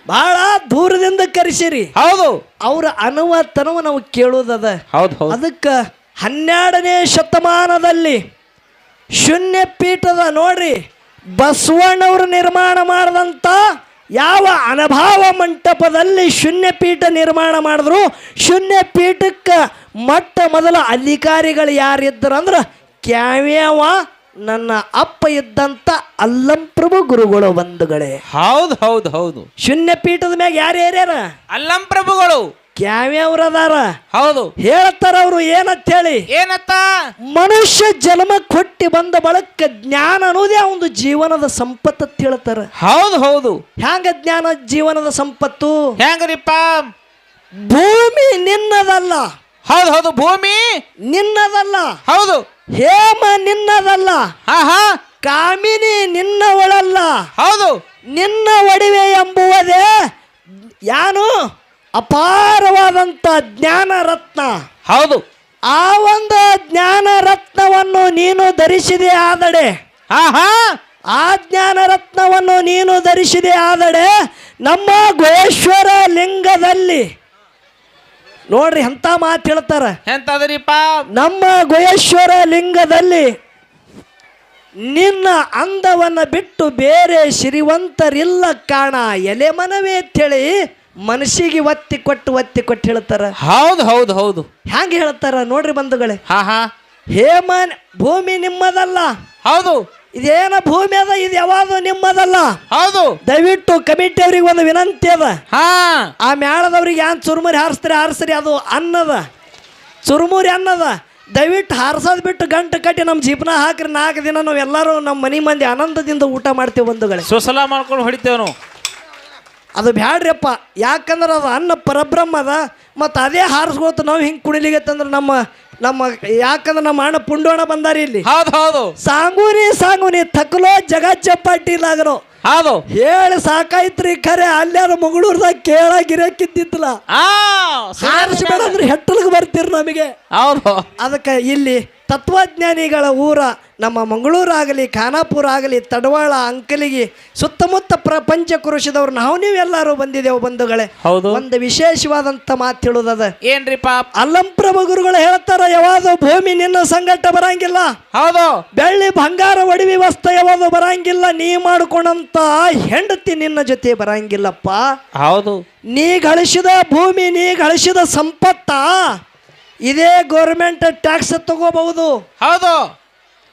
ಭಾಳ ದೂರದಿಂದ ಕರೆಸಿರಿ. ಹೌದು. ಅವ್ರ ಅನುವತನವ ನಾವು ಕೇಳುವುದದ ಹೌದು ಹೌದು. ಅದಕ್ಕೆ ಹನ್ನೆರಡನೇ ಶತಮಾನದಲ್ಲಿ ಶೂನ್ಯ ಪೀಠದ ನೋಡ್ರಿ ಬಸವಣ್ಣವರು ನಿರ್ಮಾಣ ಮಾಡಿದಂಥ ಯಾವ ಅನಭಾವ ಮಂಟಪದಲ್ಲಿ ಶೂನ್ಯ ಪೀಠ ನಿರ್ಮಾಣ ಮಾಡಿದ್ರು? ಶೂನ್ಯ ಪೀಠಕ್ಕೆ ಮೊಟ್ಟ ಮೊದಲ ಅಧಿಕಾರಿಗಳು ಯಾರಿದ್ದರು ಅಂದ್ರೆ ಕ್ಯಾವ್ಯಾವ ನನ್ನ ಅಪ್ಪ ಇದ್ದಂಥ ಅಲ್ಲಂಪ್ರಭು ಗುರುಗಳು ಬಂಧುಗಳೇ. ಹೌದು ಹೌದು ಹೌದು. ಶೂನ್ಯ ಪೀಠದ ಮ್ಯಾಗ ಯಾರು ಯಾರ್ಯಾರ ಅಲ್ಲಂ ಕ್ಯಾವ್ಯವ್ರು ಅದಾರ ಹೌದು. ಹೇಳ್ತಾರ ಅವರು ಏನಂತ ಹೇಳಿ ಏನತ್ತ? ಮನುಷ್ಯ ಜನ್ಮ ಕೊಟ್ಟಿ ಬಂದ ಬಳಕ ಜ್ಞಾನ ಅನ್ನೋದೇ ಒಂದು ಜೀವನದ ಸಂಪತ್ತು ಅಂತ ಹೇಳ್ತಾರ. ಹೌದು ಹೌದು. ಹ್ಯಾಂಗ ಜ್ಞಾನ ಜೀವನದ ಸಂಪತ್ತು? ಹೆಂಗ್ರಿಪ್ಪ ಭೂಮಿ ನಿನ್ನದಲ್ಲ. ಹೌದು ಹೌದು. ಭೂಮಿ ನಿನ್ನದಲ್ಲ. ಹೌದು. ಹೇಮ ನಿನ್ನದಲ್ಲ. ಹಾ ಹಾ ಕಾಮಿನಿ ನಿನ್ನವಳಲ್ಲ. ಹೌದು. ನಿನ್ನ ಒಡಿವೆ ಎಂಬುವುದೇ ಯಾನು? ಅಪಾರವಾದಂಥ ಜ್ಞಾನ ರತ್ನ ಹೌದು. ಆ ಒಂದು ಜ್ಞಾನ ರತ್ನವನ್ನು ನೀನು ಧರಿಸಿದೆ ಆದಡೆ. ಆಹಾ ಹಾ. ಆ ಜ್ಞಾನ ರತ್ನವನ್ನು ನೀನು ಧರಿಸಿದೆ ಆದಡೆ ನಮ್ಮ ಗುಹೇಶ್ವರ ಲಿಂಗದಲ್ಲಿ. ನೋಡ್ರಿ ಎಂತ ಮಾತು ಹೇಳ್ತಾರೆ. ಎಂತದ್ರಿಪ್ಪ? ನಮ್ಮ ಗುಹೇಶ್ವರ ಲಿಂಗದಲ್ಲಿ ನಿನ್ನ ಅಂದವನ್ನು ಬಿಟ್ಟು ಬೇರೆ ಶ್ರೀವಂತರಿಲ್ಲ ಕಾಣ ಎಲೆ ಮನವೇ ಅಂತೇಳಿ ಮನಸ್ಸಿಗೆ ಒತ್ತಿ ಕೊಟ್ಟು ಒತ್ತಿ ಕೊಟ್ಟು ಹೇಳ್ತಾರ. ಹೌದು ಹೌದು ಹೌದು. ಹ್ಯಾಂಗ ಹೇಳ್ತಾರ ನೋಡ್ರಿ ಬಂಧುಗಳೇ? ಹಾ ಹಾ. ಮನ್ ಭೂಮಿ ನಿಮ್ಮದಲ್ಲ. ಹೌದು. ಇದೇನ ಭೂಮಿ ಅದ ಇದು ಯಾವಾಗ ನಿಮ್ಮದಲ್ಲ? ಹೌದು. ದಯವಿಟ್ಟು ಕಮಿಟಿ ಅವ್ರಿಗೆ ಒಂದು ವಿನಂತಿ ಅದ. ಹಾ. ಆ ಮೇಳದವ್ರಿಗೆ ಯಾನ್ ಚುರುಮುರಿ ಹಾರಿಸ್ತಾರೆ ಹಾರಿಸ್ರಿ ಅದು ಅನ್ನದ. ಚುರುಮುರಿ ಅನ್ನದ. ದಯವಿಟ್ಟು ಹಾರಿಸೋದು ಬಿಟ್ಟು ಗಂಟು ಕಟ್ಟಿ ನಮ್ಮ ಜೀಪನ ಹಾಕ್ರಿ ನಾಲ್ಕು ದಿನ ನಾವು ಎಲ್ಲರೂ ನಮ್ಮ ಮನೆ ಮಂದಿ ಆನಂದದಿಂದ ಊಟ ಮಾಡ್ತೇವೆ ಬಂಧುಗಳೇ. ಸುಸಲ ಮಾಡ್ಕೊಂಡು ಹೊಡಿತೇವೆ ನಾವು ಅದು ಬ್ಯಾಡ್ರಿಯಪ್ಪ. ಯಾಕಂದ್ರೆ ಅದು ಅನ್ನ ಪರಬ್ರಹ್ಮ ಅದ ಮತ್ತು ಅದೇ ಹಾರಿಸ್ಕೊತ ನಾವು ಹಿಂಗೆ ಕುಡಿಲಿಗತ್ತಂದ್ರೆ ನಮ್ಮ ನಮ್ಮ ಯಾಕಂದ್ರೆ ನಮ್ಮ ಅಣ್ಣ ಪುಂಡೋಣ ಬಂದಾರಿ ಇಲ್ಲಿ. ಹೌದು ಹೌದು. ಸಾಂಗೂನಿ ಸಾಂಗೂನಿ ತಕಲೋ ಚಪ್ಪಾಟಿ ಚಪ್ಪಾಟಿಲಾಗರು ಹೌದು. ಹೇಳಿ ಸಾಕಾಯ್ತ್ರಿ ಖರೆ ಅಲ್ಲಾರು ಮಗಳೂರ್ದಾಗ ಕೇಳ ಗಿರಕ್ಕಿದ್ದಿತ್ತಲ್ಲ ಆ ಹಾರಿಸ್ಬೇಡ ಅಂದ್ರೆ ಹೆಟ್ಟಲ್ಗೆ ಬರ್ತೀರಿ ನಮಗೆ. ಹೌದು. ಅದಕ್ಕೆ ಇಲ್ಲಿ ತತ್ವಜ್ಞಾನಿಗಳ ಊರ ನಮ್ಮ ಮಂಗಳೂರಾಗಲಿ ಖಾನಾಪುರ ಆಗಲಿ ತಡವಾಳ ಅಂಕಲಿಗೆ ಸುತ್ತಮುತ್ತ ಪ್ರಪಂಚ ಕುರುಷದವ್ರು ನಾವು ನೀವೆಲ್ಲರೂ ಬಂದಿದ್ದೇವೆ ಬಂಧುಗಳೇ. ಹೌದು. ಒಂದು ವಿಶೇಷವಾದಂಥ ಮಾತು ಹೇಳೋದದ. ಏನ್ರಿಪ್ಪ ಅಲ್ಲಂಪ್ರಭು ಗುರುಗಳು ಹೇಳ್ತಾರ ಯಾವಾಗ ಭೂಮಿ ನಿನ್ನ ಸಂಗಟ ಬರಂಗಿಲ್ಲ. ಹೌದು. ಬೆಳ್ಳಿ ಬಂಗಾರ ಒಡವಿ ವಸ್ತ ಯಾವಾಗ ಬರಂಗಿಲ್ಲ ನೀ ಮಾಡಿಕೊಂಡಂತ ಹೆಂಡತಿ ನಿನ್ನ ಜೊತೆ ಬರಂಗಿಲ್ಲಪ್ಪ. ಹೌದು. ನೀ ಗಳಿಸಿದ ಭೂಮಿ ನೀ ಗಳಿಸಿದ ಸಂಪತ್ತ ಇದೇ ಗೌರ್ಮೆಂಟ್ ಟ್ಯಾಕ್ಸ್ ತಗೋಬಹುದು. ಹೌದು.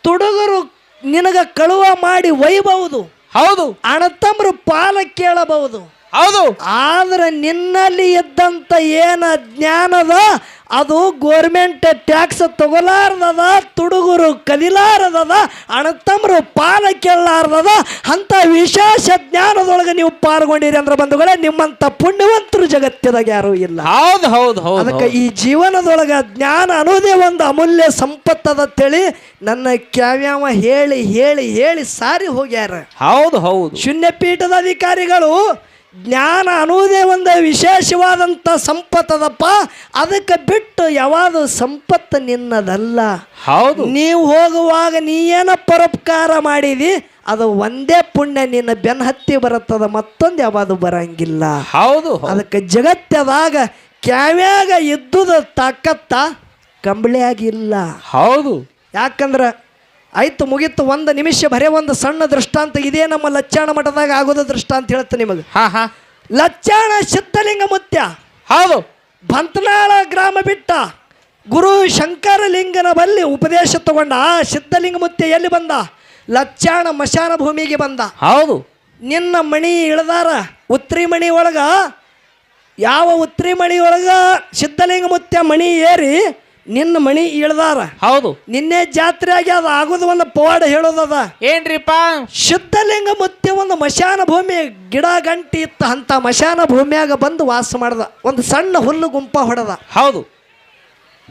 ತುಡುಗರು ನಿನಗ ಕಳುವ ಮಾಡಿ ಒಯ್ಯಬಹುದು ಹೌದು. ಅಣತಮ್ರು ಪಾಲ ಕೇಳಬಹುದು. ಹೌದು. ಆದ್ರೆ ನಿನ್ನಲ್ಲಿ ಇದ್ದಂತ ಏನ ಜ್ಞಾನದ ಅದು ಗೋರ್ಮೆಂಟ್ ಟ್ಯಾಕ್ಸ್ ತಗೊಲಾರ್ದದ ತುಡುಗರು ಕದಿಲಾರದದ ಅಣತಮ್ರು ಪಾಲ ಕೇಳಲಾರ್ದದ ಅಂತ ವಿಶೇಷ ಜ್ಞಾನದೊಳಗೆ ನೀವು ಪಾಲ್ಗೊಂಡಿರಿ ಅಂದ್ರೆ ಬಂಧುಗಳೇ ನಿಮ್ಮಂಥ ಪುಣ್ಯವಂತರು ಜಗತ್ತಿದಾಗ ಯಾರು ಇಲ್ಲ. ಹೌದು ಹೌದು ಹೌದು ಅದಕ್ಕೆ ಈ ಜೀವನದೊಳಗೆ ಜ್ಞಾನ ಅನ್ನೋದೇ ಒಂದು ಅಮೂಲ್ಯ ಸಂಪತ್ತದ ಅಂತೇಳಿ ನನ್ನ ಕ್ಯಾವ್ಯಾವ ಹೇಳಿ ಹೇಳಿ ಹೇಳಿ ಸಾರಿ ಹೋಗ್ಯಾರ. ಹೌದು ಹೌದು. ಶೂನ್ಯ ಪೀಠದ ಅಧಿಕಾರಿಗಳು ಜ್ಞಾನ ಅನ್ನೋದೇ ಒಂದು ವಿಶೇಷವಾದಂಥ ಸಂಪತ್ತದಪ್ಪ. ಅದಕ್ಕೆ ಬಿಟ್ಟು ಯಾವುದು ಸಂಪತ್ತು ನಿನ್ನದಲ್ಲ. ಹೌದು. ನೀವು ಹೋಗುವಾಗ ನೀ ಏನ ಪರೋಪಕಾರ ಮಾಡಿದಿ ಅದು ಒಂದೇ ಪುಣ್ಯ ನಿನ್ನ ಬೆನ್ನ ಹತ್ತಿ ಬರುತ್ತದ ಮತ್ತೊಂದು ಯಾವುದು ಬರಂಗಿಲ್ಲ. ಹೌದು ಹೌದು. ಅದಕ್ಕೆ ಜಗತ್ತದಾಗ ಕ್ಯಾವ್ಯಾಗ ಇದ್ದುದ ತಾಕತ್ತ ಕಂಬಳಿಯಾಗಿಲ್ಲ. ಹೌದು. ಯಾಕಂದ್ರೆ ಆಯ್ತು ಮುಗಿತು ಒಂದು ನಿಮಿಷ ಬರೇ ಒಂದು ಸಣ್ಣ ದೃಷ್ಟಾಂತ. ಇದೇ ನಮ್ಮ ಲಚ್ಚಾಣ ಮಠದಾಗ ಆಗೋದ ದೃಷ್ಟಾಂತ ಹೇಳುತ್ತೆ ನಿಮಗೆ. ಹಾ ಹಾ. ಲಚ್ಚಾಣ ಸಿದ್ಧಲಿಂಗ ಮುತ್ಯ. ಹೌದು. ಬಂತನಾಳ ಗ್ರಾಮ ಬಿಟ್ಟ ಗುರು ಶಂಕರಲಿಂಗನ ಬಲ್ಲಿ ಉಪದೇಶ ತಗೊಂಡ ಆ ಸಿದ್ಧಲಿಂಗ ಮುತ್ಯ ಎಲ್ಲಿ ಬಂದ? ಲಚ್ಚಾಣ ಮಶಾನ ಭೂಮಿಗೆ ಬಂದ. ಹೌದು. ನಿನ್ನ ಮಣಿ ಇಳದಾರ ಉತ್ರಿ ಮಣಿ ಒಳಗ ಯಾವ ಉತ್ರಿ ಮಣಿ ಒಳಗ ಸಿದ್ಧಲಿಂಗ ಮುತ್ಯ ಮಣಿ ಏರಿ ನಿನ್ನ ಮಣಿ ಇಳ್ದಾರ. ಹೌದು. ನಿನ್ನೆ ಜಾತ್ರೆ ಆಗಿ ಅದು ಆಗೋದು ಒಂದು ಪವಾಡ ಹೇಳೋದದ ಏನ್ರಿಪ್ಪ? ಶುದ್ಧಲಿಂಗ ಮುತ್ತೆ ಒಂದು ಮಶಾನ ಭೂಮಿ ಗಿಡ ಗಂಟಿ ಇತ್ತು ಅಂತ ಮಶಾನ ಭೂಮಿಯಾಗ ಬಂದು ವಾಸ ಮಾಡ್ದ. ಒಂದು ಸಣ್ಣ ಹುಲ್ಲು ಗುಂಪ ಹೊಡೆದ. ಹೌದು.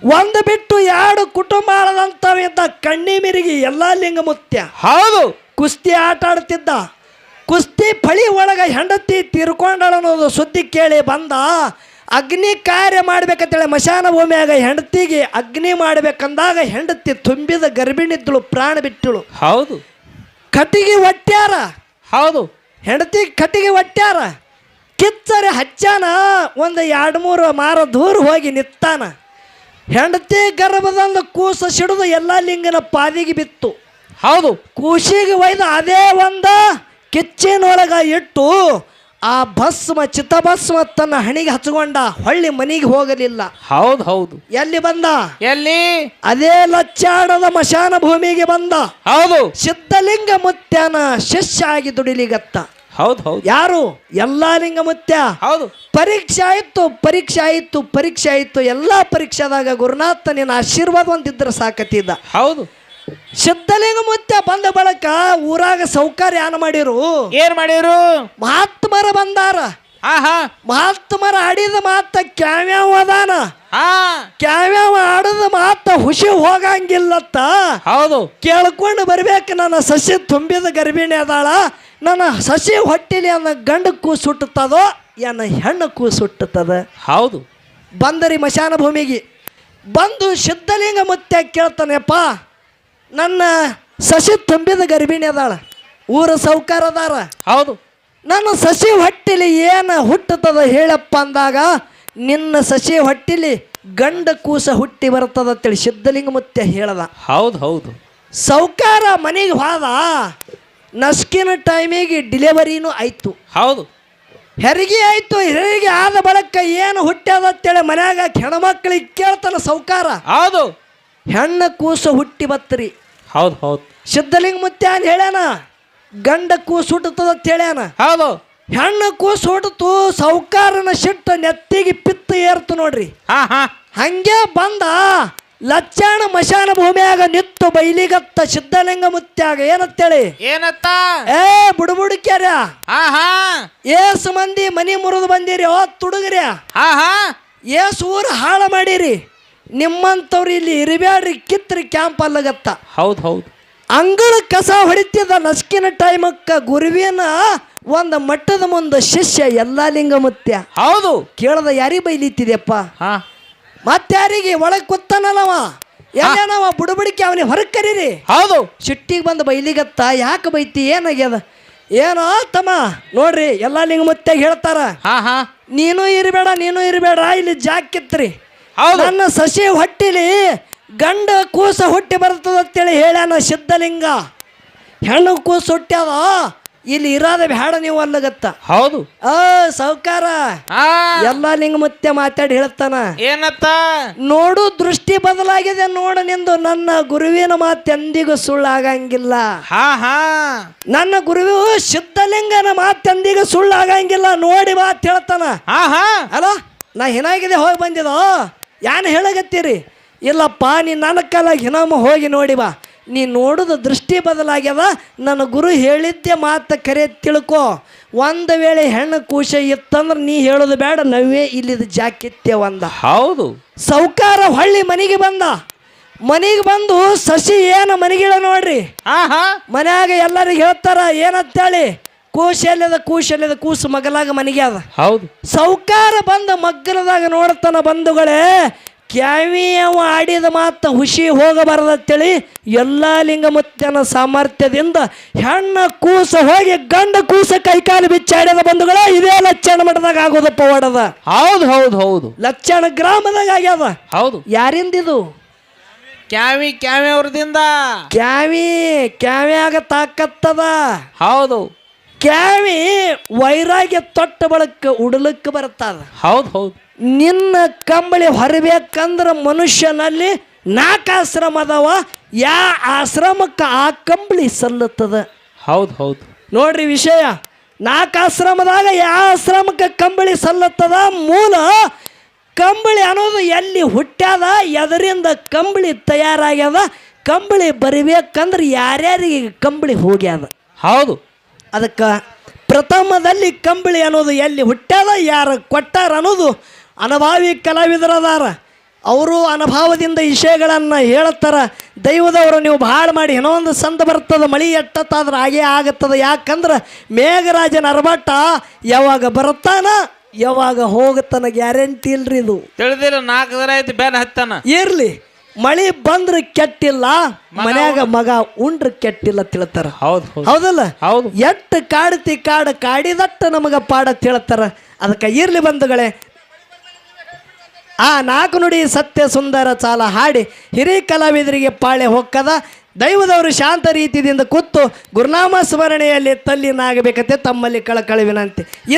ಒಂದು ಬಿಟ್ಟು ಎರಡು ಕುಟುಂಬ ಆಳದಂತವಿದ್ದ ಕಣ್ಣಿ ಮಿರಿಗಿ ಎಲ್ಲಾ ಲಿಂಗ ಮುತ್ಯ. ಹೌದು. ಕುಸ್ತಿ ಆಟ ಆಡ್ತಿದ್ದ. ಕುಸ್ತಿ ಫಳಿ ಒಳಗ ಹೆಂಡತಿ ತೀರ್ಕೊಂಡಳನ್ನೋದು ಸುದ್ದಿ ಕೇಳಿ ಬಂದ. ಅಗ್ನಿ ಕಾರ್ಯ ಮಾಡ್ಬೇಕಂತೇಳಿ ಮಶಾನ ಭೂಮಿಯಾಗ ಹೆಂಡತಿಗೆ ಅಗ್ನಿ ಮಾಡ್ಬೇಕಂದಾಗ ಹೆಂಡತಿ ತುಂಬಿದ ಗರ್ಭಿಣಿದ್ದಳು ಪ್ರಾಣ ಬಿಟ್ಟಳು. ಹೌದು. ಕಟ್ಟಿಗೆ ಒಟ್ಟ್ಯಾರ ಹೌದು. ಹೆಂಡತಿ ಕಟ್ಟಿಗೆ ಒಟ್ಟ್ಯಾರ ಕಿಚ್ಚರೆ ಹಚ್ಚಾನ ಒಂದು ಎರಡು ಮೂರು ಮಾರ ದೂರ ಹೋಗಿ ನಿತ್ತಾನ. ಹೆಂಡತಿ ಗರ್ಭದಂದು ಕೂಸ ಸಿಡಿದು ಎಲ್ಲ ಲಿಂಗನ ಪಾದಿಗೆ ಬಿತ್ತು. ಹೌದು. ಕೂಸಿಗೆ ಒಯ್ದು ಅದೇ ಒಂದು ಕಿಚ್ಚಿನೊಳಗ ಇಟ್ಟು ಆ ಭಸ್ಮ ಚಿತ್ತಭಸ್ಮ ತನ್ನ ಹಣಿಗೆ ಹಚ್ಕೊಂಡ ಹೊಳ್ಳಿ ಮನೆಗೆ ಹೋಗಲಿಲ್ಲ. ಹೌದು ಹೌದು. ಎಲ್ಲಿ ಬಂದ? ಎಲ್ಲಿ? ಅದೇ ಲಚ್ಚಾಡದ ಮಶಾನ ಭೂಮಿಗೆ ಬಂದ. ಹೌದು. ಸಿದ್ಧಲಿಂಗ ಮುತ್ಯನ ಶಿಷ್ಯ ಆಗಿ ದುಡಿಲಿಗತ್ತ. ಹೌದು ಹೌದು. ಯಾರು? ಎಲ್ಲಾ ಲಿಂಗ ಮುತ್ಯ? ಹೌದು. ಪರೀಕ್ಷೆ ಆಯಿತು ಪರೀಕ್ಷೆ ಆಯಿತು ಪರೀಕ್ಷೆ ಆಯಿತು ಎಲ್ಲಾ ಪರೀಕ್ಷಾದಾಗ ಗುರುನಾಥ ನಿನ್ನ ಆಶೀರ್ವಾದ ಒಂದಿದ್ರೆ ಸಾಕತ್ತಿದ್ದ ಹೌದು. ಸಿದ್ಧಲಿಂಗ ಮುತ್ಯ ಬಂದ ಬಳಕ ಊರಾಗ ಸೌಕರ್ಯ ಏನ್ ಮಾಡಿರು. ಏನ್ ಮಾಡಿರು? ಮಹಾತ್ಮರ ಬಂದಾರ. ಆಹಾ. ಮಹಾತ್ಮರ ಆಡಿದ ಮಾತ ಕ್ಯಾವ್ಯಾವ ಅದಾನ. ಕ್ಯಾವ್ಯಾವ ಆಡದ ಮಾತ ಹುಷಿ ಹೋಗಂಗಿಲ್ಲತ್ತ. ಹೌದು. ಕೇಳ್ಕೊಂಡು ಬರ್ಬೇಕು ನನ್ನ ಸಸಿ ತುಂಬಿದ ಗರ್ಭಿಣಿ ಅದಾಳ. ನನ್ನ ಸಸಿ ಹೊಟ್ಟಿಲಿ ಅನ್ನ ಗಂಡು ಕೂಸು ಹುಟ್ಟುತ್ತದೋ ಎನ್ನ ಹೆಣ್ಣು ಹುಟ್ಟುತ್ತದ ಹೌದು. ಬಂದರಿ ಮಶಾನ ಭೂಮಿಗೆ ಬಂದು ಸಿದ್ಧಲಿಂಗ ಮುತ್ಯ ಕೇಳ್ತಾನೆಪ್ಪ. ನನ್ನ ಸಸಿ ತುಂಬಿದ ಗರ್ಭಿಣಿ ಅದಾಳ. ಊರ ಸೌಕಾರ ಅದಾರ. ಹೌದು. ನನ್ನ ಸಸಿ ಹೊಟ್ಟಿಲಿ ಏನು ಹುಟ್ಟುತ್ತದ ಹೇಳಪ್ಪ ಅಂದಾಗ ನಿನ್ನ ಸಸಿ ಹೊಟ್ಟಿಲಿ ಗಂಡ ಕೂಸ ಹುಟ್ಟಿ ಬರ್ತದ ಅಂತೇಳಿ ಸಿದ್ಧಲಿಂಗ ಮುತ್ಯ ಹೇಳದ. ಹೌದು ಹೌದು. ಸೌಕಾರ ಮನೆಗೆ ಹೋದ ನಸ್ಕಿನ ಟೈಮಿಗೆ ಡಿಲಿವರಿನೂ ಆಯ್ತು. ಹೌದು. ಹೆರಿಗೆ ಆಯ್ತು ಹೆರಿಗೆ ಆದ ಬಳಿಕ ಏನು ಹುಟ್ಟ್ಯದ ಅಂತೇಳಿ ಮನ್ಯಾಗ ಹೆಣ್ಮಕ್ಳಿಗೆ ಕೇಳ್ತಾನ ಸೌಕಾರ. ಹೌದು. ಹೆಣ್ಣ ಕೂಸು ಹುಟ್ಟಿ ಬತ್ತರಿ. ಹೌದು ಹೌದು. ಸಿದ್ಧಲಿಂಗ ಮುತ್ಯ ಅಂತ ಹೇಳ್ಯಾನ ಗಂಡ ಕೂಸು ಹುಟ್ಟುತ್ತದ ಅಂತ ಹೇಳ್ಯಾನ. ಹೌದು. ಹೆಣ್ಣು ಕೂಸು ಹುಟ್ಟಿತು ಸೌಕಾರನ ಸಿಟ್ಟ ನೆತ್ತಿಗೆ ಪಿತ್ತ ಏರ್ತು ನೋಡ್ರಿ. ಹಾ ಹಾ. ಹಂಗೆ ಬಂದ ಲಚ್ಚಾಣ ಮಶಾನ ಭೂಮಿಯಾಗ ನಿತ್ತು ಬೈಲಿಗತ್ತ ಸಿದ್ಧಲಿಂಗ ಮುತ್ಯಾಗ. ಏನತ್ತೇಳಿ ಏನತ್ತ? ಏ ಬುಡುಬುಡುಕ್ಯಾರ. ಹಾ ಹಾ. ಏಸು ಮಂದಿ ಮನಿ ಮುರಿದು ಬಂದಿರಿ ಓ ತುಡುಗ್ರಿ ಹಾ ಹಾ. ಏಸು ಊರು ಹಾಳು ಮಾಡಿರಿ. ನಿಮ್ಮಂಥವ್ರು ಇಲ್ಲಿ ಇರಬ್ಯಾಡ್ರಿ ಕಿತ್ರಿ ಕ್ಯಾಂಪ್ ಅಲ್ಲಗತ್ತ. ಹೌದು ಹೌದು. ಅಂಗಳ ಕಸ ಹೊಡಿತಿದ್ದ ನಸ್ಕಿನ ಟೈಮಕ್ಕ ಗುರುವಿನ ಒಂದು ಮಟ್ಟದ ಮುಂದೆ ಶಿಷ್ಯ ಎಲ್ಲಾ ಲಿಂಗ ಮತ್ಯ ಹೌದು. ಕೇಳದ ಯಾರಿ ಬೈಲಿತ್ತಿದೆಯಪ್ಪ? ಹಾ. ಮತ್ತಾರಿಗೆ ಒಳಗೆ ಕೂತಾನಲ್ಲವ? ಎಲ್ಲೇನವ ಬುಡಬುಡಿಕೆ ಅವನಿಗೆ ಹೊರಗೆ ಕರೀರಿ ಹೌದು. ಸಿಟ್ಟಿಗೆ ಬಂದು ಬೈಲಿಗತ್ತ ಯಾಕೆ ಬೈತಿ ಏನಾಗ್ಯದ? ಏನೋ ತಮ್ಮ ನೋಡ್ರಿ ಎಲ್ಲಾ ಲಿಂಗ ಮತ್ತೆ ಹೇಳ್ತಾರ. ಹಾ ಹಾ. ನೀನು ಇರಬೇಡ ನೀನು ಇರಬೇಡ ಇಲ್ಲಿ ಜಾಕಿತ್ರಿ ಹೌದು. ನನ್ನ ಸಸಿ ಹೊಟ್ಟಿಲಿ ಗಂಡ ಕೂಸ ಹುಟ್ಟಿ ಬರ್ತದ ಅಂತೇಳಿ ಹೇಳ್ಯಾನ ಸಿದ್ಧಲಿಂಗ. ಹೆಣ್ಣು ಕೂಸು ಹುಟ್ಟ್ಯಾವ ಇಲ್ಲಿ ಇರಾದ ಬ್ಯಾಡ ನೀವು ಅಲ್ಲಗತ್ತ ಹೌದು. ಆ ಸೌಕಾರ ಎಲ್ಲ ಲಿಂಗ ಮತ್ತೆ ಮಾತಾಡಿ ಹೇಳ್ತಾನ. ಏನತ್ತ? ನೋಡು ದೃಷ್ಟಿ ಬದಲಾಗಿದೆ ನೋಡು ನಿಂದು ನನ್ನ ಗುರುವಿನ ಮಾತೆಂದಿಗೂ ಸುಳ್ಳಾಗಂಗಿಲ್ಲ. ಹಾ ಹಾ. ನನ್ನ ಗುರುವು ಸಿದ್ಧಲಿಂಗನ ಮಾತೆಂದಿಗೂ ಸುಳ್ಳಾಗಂಗಿಲ್ಲ ನೋಡಿ ಮಾತು ಹೇಳ್ತಾನ. ಹಾ ಹಾ. ಅಲ್ಲ ನಾ ಏನಾಗಿದೆ ಹೋಗಿ ಬಂದಿದೋ? ಯಾನ್ ಹೇಳಗತ್ತೀರಿ? ಇಲ್ಲಪ್ಪ ನೀ ನನ್ನ ಹಿನಾಮ ಹೋಗಿ ನೋಡಿ ಬಾ. ನೀ ನೋಡುದು ದೃಷ್ಟಿ ಬದಲಾಗ್ಯದ. ನನ್ನ ಗುರು ಹೇಳಿದ್ದೆ ಮಾತು ಕರೆ ತಿಳ್ಕೊ. ಒಂದು ವೇಳೆ ಹೆಣ್ಣು ಕೂಶ ಇತ್ತಂದ್ರೆ ನೀ ಹೇಳೋದು ಬೇಡ ನಾವೇ ಇಲ್ಲಿದ ಜಾಕಿತ್ಯವಂದ ಹೌದು. ಸೌಕಾರ ಹೊಳ್ಳಿ ಮನೆಗೆ ಬಂದ. ಮನೆಗೆ ಬಂದು ಸಸಿ ಏನು ಮನೆಗಿಳ ನೋಡ್ರಿ? ಮನ್ಯಾಗ ಎಲ್ಲರಿಗೆ ಹೇಳ್ತಾರ ಏನಂತೇಳಿ ಕೋಶಲ್ಯದ ಕೂಶಲ್ಯದ ಕೂಸು ಮಗಲಾಗ ಮನೆಗೆ ಅದ. ಹೌದು. ಸೌಕಾರ ಬಂದ ಮಗ್ಗಲದಾಗ ನೋಡ್ತಾನ ಬಂಧುಗಳೇ ಕ್ಯಾವಿಯವ ಆಡಿದ ಮಾತ ಹುಷಿ ಹೋಗಬಾರದಂತೇಳಿ ಎಲ್ಲ ಲಿಂಗಮುತ್ಯನ ಸಾಮರ್ಥ್ಯದಿಂದ ಹೆಣ್ಣ ಕೂಸ ಹೋಗಿ ಗಂಡ ಕೂಸ ಕೈಕಾಲು ಬಿಚ್ಚಾಡಿದ ಬಂಧುಗಳೇ ಇದೇ ಲಕ್ಷಣ ಮಠದಾಗ ಆಗೋದಪ್ಪ ಒಡದ ಹೌದು ಹೌದು ಹೌದು. ಲಕ್ಷಣ ಗ್ರಾಮದಾಗ ಆಗ್ಯದ. ಹೌದು. ಯಾರಿಂದಿದು? ಕ್ಯಾವಿ ಕ್ಯಾವಿ ಅವ್ರದಿಂದ. ಕ್ಯಾವಿ ಕ್ಯಾವ್ಯಾಗ ತಾಕತ್ತದ. ಹೌದು. ಕ್ಯಾವಿ ವೈರಾಗ್ಯ ತೊಟ್ಟ ಬಳಕ ಉಡಲಕ್ಕೆ ಬರ್ತದ. ಹೌದು ಹೌದು. ನಿನ್ನ ಕಂಬಳಿ ಹೊರಬೇಕಂದ್ರ ಮನುಷ್ಯನಲ್ಲಿ ನಾಲ್ಕು ಆಶ್ರಮ ಅದಾವ ಯಾ ಆಶ್ರಮಕ್ಕೆ ಆ ಕಂಬಳಿ ಸಲ್ಲುತ್ತದ. ಹೌದು ಹೌದು. ನೋಡ್ರಿ ವಿಷಯ ನಾಲ್ಕು ಆಶ್ರಮದಾಗ ಯಾವ ಆಶ್ರಮಕ್ಕೆ ಕಂಬಳಿ ಸಲ್ಲತ್ತದ? ಮೂಲ ಕಂಬಳಿ ಅನ್ನೋದು ಎಲ್ಲಿ ಹುಟ್ಟ್ಯಾದ? ಎದರಿಂದ ಕಂಬಳಿ ತಯಾರಾಗ್ಯದ? ಕಂಬಳಿ ಬರಿಬೇಕಂದ್ರೆ ಯಾರ್ಯಾರಿಗೆ ಕಂಬಳಿ ಹೋಗ್ಯಾದ? ಹೌದು. ಅದಕ್ಕೆ ಪ್ರಥಮದಲ್ಲಿ ಕಂಬಳಿ ಅನ್ನೋದು ಎಲ್ಲಿ ಹುಟ್ಟ್ಯಾದ ಯಾರು ಕೊಟ್ಟಾರ ಅನ್ನೋದು ಅನುಭಾವಿ ಕಲಾವಿದರದಾರ. ಅವರು ಅನುಭವದಿಂದ ವಿಷಯಗಳನ್ನು ಹೇಳ್ತಾರೆ. ದೈವದವರು ನೀವು ಭಾಳ ಮಾಡಿ ಏನೋ ಒಂದು ಸಂದ ಬರ್ತದೆ ಮಳಿ ಎಟ್ಟತ್ತಾದ್ರೆ ಹಾಗೇ ಆಗತ್ತದ. ಯಾಕಂದ್ರೆ ಮೇಘರಾಜನ ಅರಭಟ್ಟ ಯಾವಾಗ ಬರುತ್ತಾನ ಯಾವಾಗ ಹೋಗುತ್ತಾನ ಗ್ಯಾರಂಟಿ ಇಲ್ರಿ ಇದು. ತಿಳಿದಿರ ನಾಲ್ಕು ದಿನ ಆಯ್ತು ಬೇನ್ ಹತ್ತಾನ. ಇರ್ಲಿ. ಮಳಿ ಬಂದ್ರ ಕೆಟ್ಟಿಲ್ಲ ಮನ್ಯಾಗ ಮಗ ಉಂಡ್ರ ಕೆಟ್ಟಿಲ್ಲ ತಿಳ್ತಾರ. ಹೌದು ಹೌದು. ಹೌದಲ್ಲ? ಹೌದು. ಎಟ್ಟು ಕಾಡ್ತಿ ಕಾಡ ಕಾಡಿದಟ್ಟ ನಮಗ ಪಾಡ ತಿಳ್ತಾರ. ಅದಕ್ಕೆ ಇರ್ಲಿ ಬಂಧುಗಳೇ. ಆ ನಾಲ್ಕು ನುಡಿ ಸತ್ಯ ಸುಂದರ ಚಾಲ ಹಾಡಿ ಹಿರಿ ಕಲಾವಿದರಿಗೆ ಪಾಳೆ ಹೊಕ್ಕದ ದೈವದವರು ಶಾಂತ ರೀತಿಯಿಂದ ಕೂತು ಗುರುನಾಮ ಸ್ಮರಣೆಯಲ್ಲಿ ತಲ್ಲಿನಾಗಬೇಕಂತೆ ತಮ್ಮಲ್ಲಿ ಕಳಕಳಿ ವಿನಂತಿ ಇನ್ನು